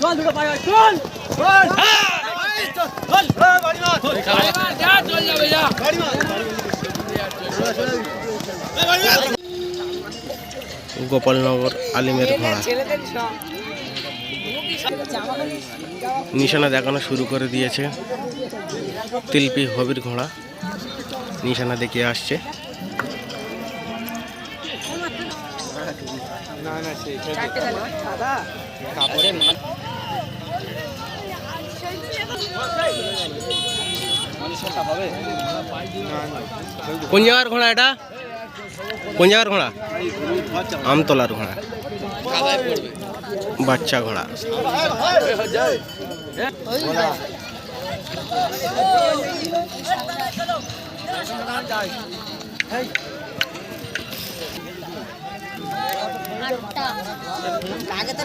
চল দুটো পাই চল গোপালনগর আলিমের ঘোড়া নিশানা দেখানো শুরু করে দিয়েছে। তিলপি হবির ঘোড়া। নিশানা দেখিয়ে আসছে। কোন জায়গার ঘোড়া এটা? কোন জায়গার ঘোড়া? আমতলার ঘোড়া। বাচ্চা ঘোড়া। আগে তো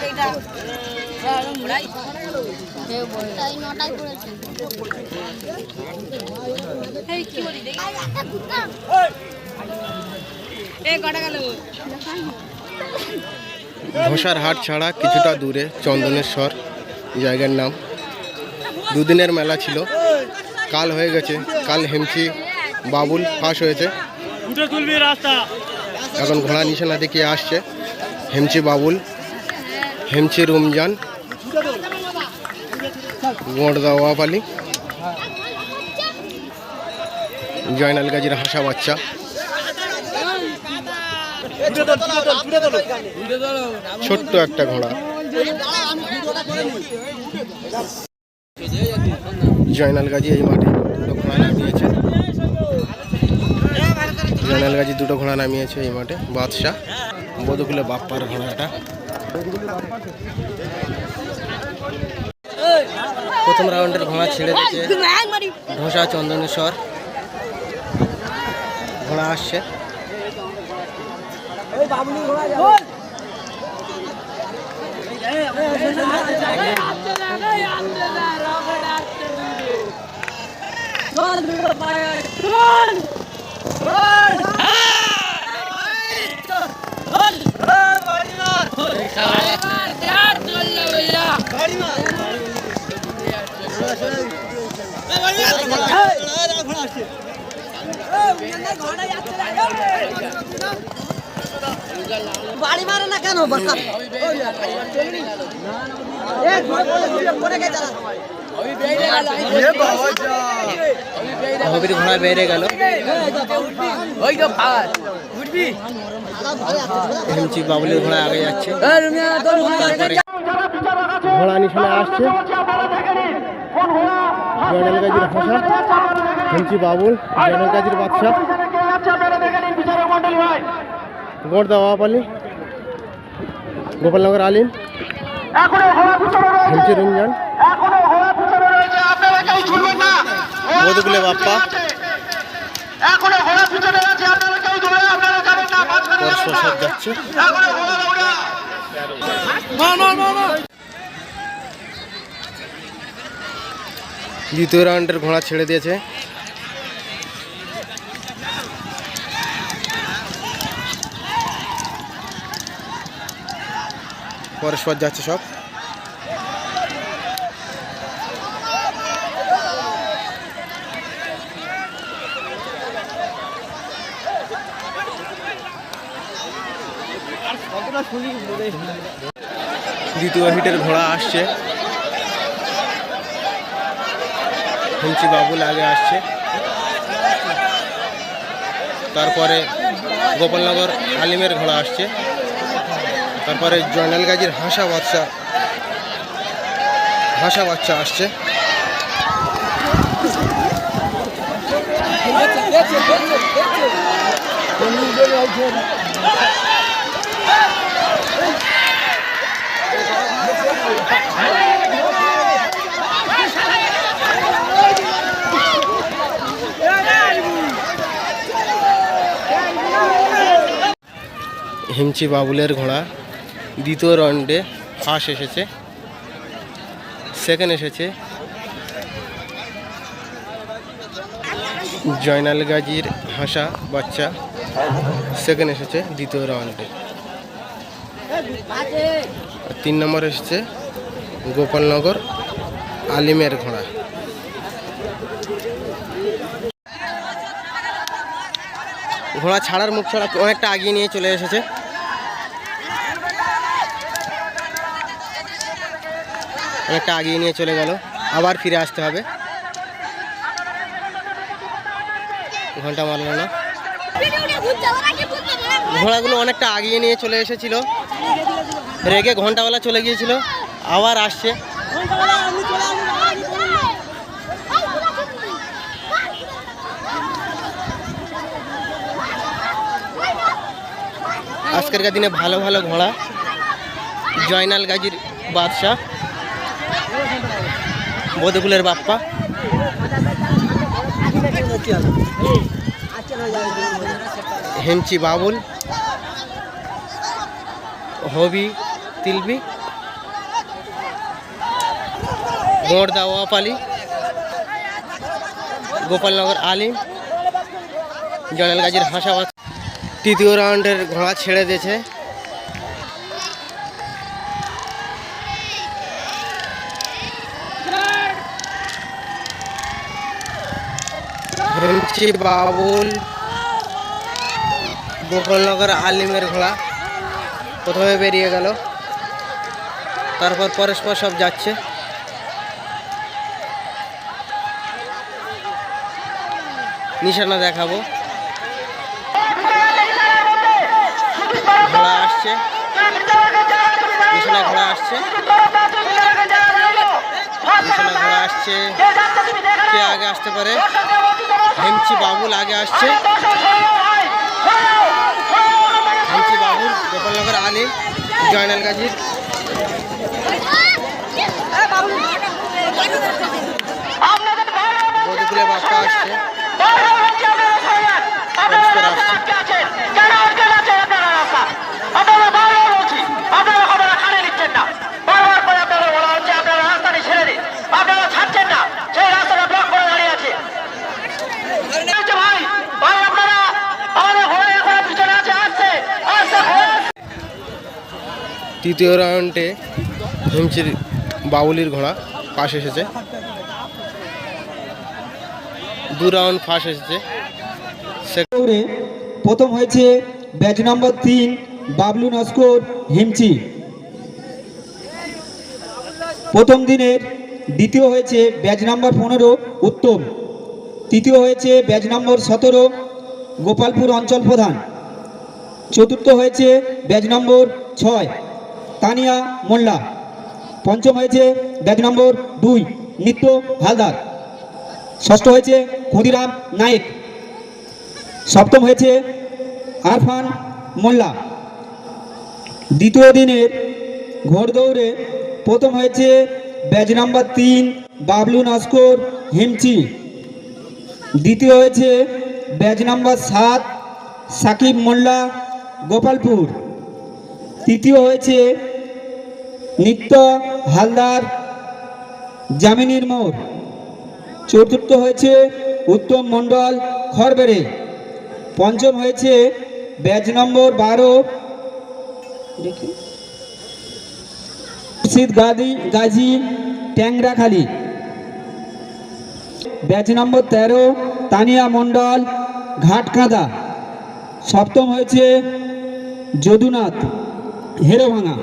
ঘোষার হাট ছাড়া কিছুটা দূরে চন্দনেশ্বর জায়গার নাম। দুদিনের মেলা ছিল। কাল হয়ে গেছে। কাল হেমচি বাবুল ফাঁস হয়েছে। এখন ঘোড়া নিশানা দেখিয়ে আসছে। হেমচি বাবুল, হেমচি রমজান গোড়দা জয়নাল গাজীর হাসা বাচ্চা। ছোট্ট একটা ঘোড়া। জয়নাল গাজী এই মাঠে দুটো ঘোড়া নামিয়েছে জয়নাল গাজী দুটো ঘোড়া নামিয়েছে এই মাঠে, বাদশাহ। বধুকুলে বাপ্পার ঘোড়াটা। প্রথম রাউন্ডের ঘোড়া ছেড়ে দিয়েছে ধোসা চন্দনেশ্বর। ঘোড়া আসছে দুটো পাই চল বাড়ি মারে না কেন বসা ঘোড়া বেড়ে গেল। হেমচি বাবুলের ঘোড়া আগে যাচ্ছে। ঘোড়া নিশানে আসছে। জয়নাল গাজীর হাসা হেমচি বাবুল জয়নাল গাজীর বাদশা। গোড়দা ওয়াপালি গোপালনগর আলিম হেমচি রঞ্জন মধুকুলে বাপ্পা। এখনও প্রসাদ যাচ্ছে। দ্বিতীয় রাউন্ডের ঘোড়া ছেড়ে দিয়েছে। পরস্পর যাচ্ছে সব। দ্বিতীয় হিটের ঘোড়া আসছে। হুমচি বাবুল আগে আসছে। তারপরে গোপালনগর আলিমের ঘোড়া আসছে। তারপরে জয়নাল গাজীর হাসা বাচ্চা হাসা বাচ্চা আসছে। হিমচি বাবুলের ঘোড়া। দ্বিতীয় রাউন্ডে ফার্স্ট এসেছে। সেকেন্ড এসেছে জয়নাল গাজীর হাসা বাচ্চা। সেকেন্ড এসেছে দ্বিতীয় রাউন্ডে তিন নম্বর এসেছে গোপালনগর আলিমের ঘোড়া। ঘোড়া ছাড়ার মুখ ছাড়া অনেকটা আগিয়ে নিয়ে চলে এসেছে। অনেকটা আগিয়ে নিয়ে চলে গেল। আবার ফিরে আসতে হবে। ঘণ্টা মারলো না। ঘোড়াগুলো অনেকটা আগিয়ে নিয়ে চলে এসেছিল। রেগে ঘন্টাওয়ালা চলে গিয়েছিল। আবার আসছে। আজকেরকার দিনে ভালো ভালো ঘোড়া। জয়নাল গাজীর বাদশাহ। বধুকুলের বাপ্পা। হেমচি বাবুল, হবি তিলবি গোড়দা ওয়াপালি গোপালনগর আলিম জয়নাল গাজীর হাসাবাদ। তৃতীয় রাউন্ডের ঘোড়া ছেড়ে দিয়েছে। হেমচি বাবুল গোপালনগর আলিমের ঘোড়া প্রথমে বেরিয়ে গেল। তারপর পরস্পর সব যাচ্ছে। নিশানা দেখাবো। ঘোড়া আসছে। নিশানা ঘোড়া আসছে। নিশানা ঘোড়া আসছে। কে আগে আসতে পারে? হেমচি বাবুল আগে আসছে। হেমচি বাবুল গোপালনগর আলী জয়নাল গাজীর। বধুকুলে বাপ্পা আসছে পরস্পর আসছে আপনারা ছাড়ছেন না সেই রাস্তাটা ব্লক করে দাঁড়িয়ে আছে ভাই ভাই আপনারা আমাদের ঘোড়া এখন পিছনে আছে আসছে আসছে ঘোড়া তৃতীয় রাউন্ডে হিমচির বাউলির ঘোড়া পাশ এসেছে। দু রাউন্ড ফাঁস এসেছে। প্রথম হয়েছে ব্যাচ নম্বর তিন বাবলু নস্কর হিমচি। প্রথম দিনের দ্বিতীয় হয়েছে ব্যাচ নম্বর পনেরো উত্তম। তৃতীয় হয়েছে ব্যাচ নম্বর সতেরো গোপালপুর অঞ্চল প্রধান। চতুর্থ হয়েছে ব্যাচ নম্বর ছয় তানিয়া মোল্লা। পঞ্চম হয়েছে ব্যাচ নম্বর দুই, নিত্য হালদার ষষ্ঠ হয়েছে ক্ষুদিরাম নায়েক। সপ্তম হয়েছে আরফান মোল্লা। দ্বিতীয় দিনের ঘোড়দৌড়ে প্রথম হয়েছে ব্যাচ নাম্বার তিন, বাবলু নস্কর হিমচি। দ্বিতীয় হয়েছে ব্যাচ নাম্বার সাত, সাকিব মোল্লা, গোপালপুর। তৃতীয় হয়েছে নিত্য হালদার জামিনীর মোড়। চতুর্থ হয়েছে উত্তম মণ্ডল খড়বেড়ে পঞ্চম হয়েছে ব্যাচ নম্বর বারো। শীত গাদি, গাজী ট্যাংরাখালি। ব্যাচ নম্বর তেরো, তানিয়া মণ্ডল ঘাটকাঁদা। সপ্তম হয়েছে যদুনাথ, হেরোভাঙা।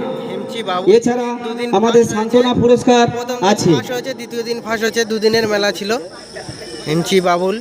এছাড়া আমাদের সান্ত্বনা পুরস্কার আছে। দ্বিতীয় দিন ফাঁস হয়েছে দুদিনের মেলা ছিল। এমচি বাবুল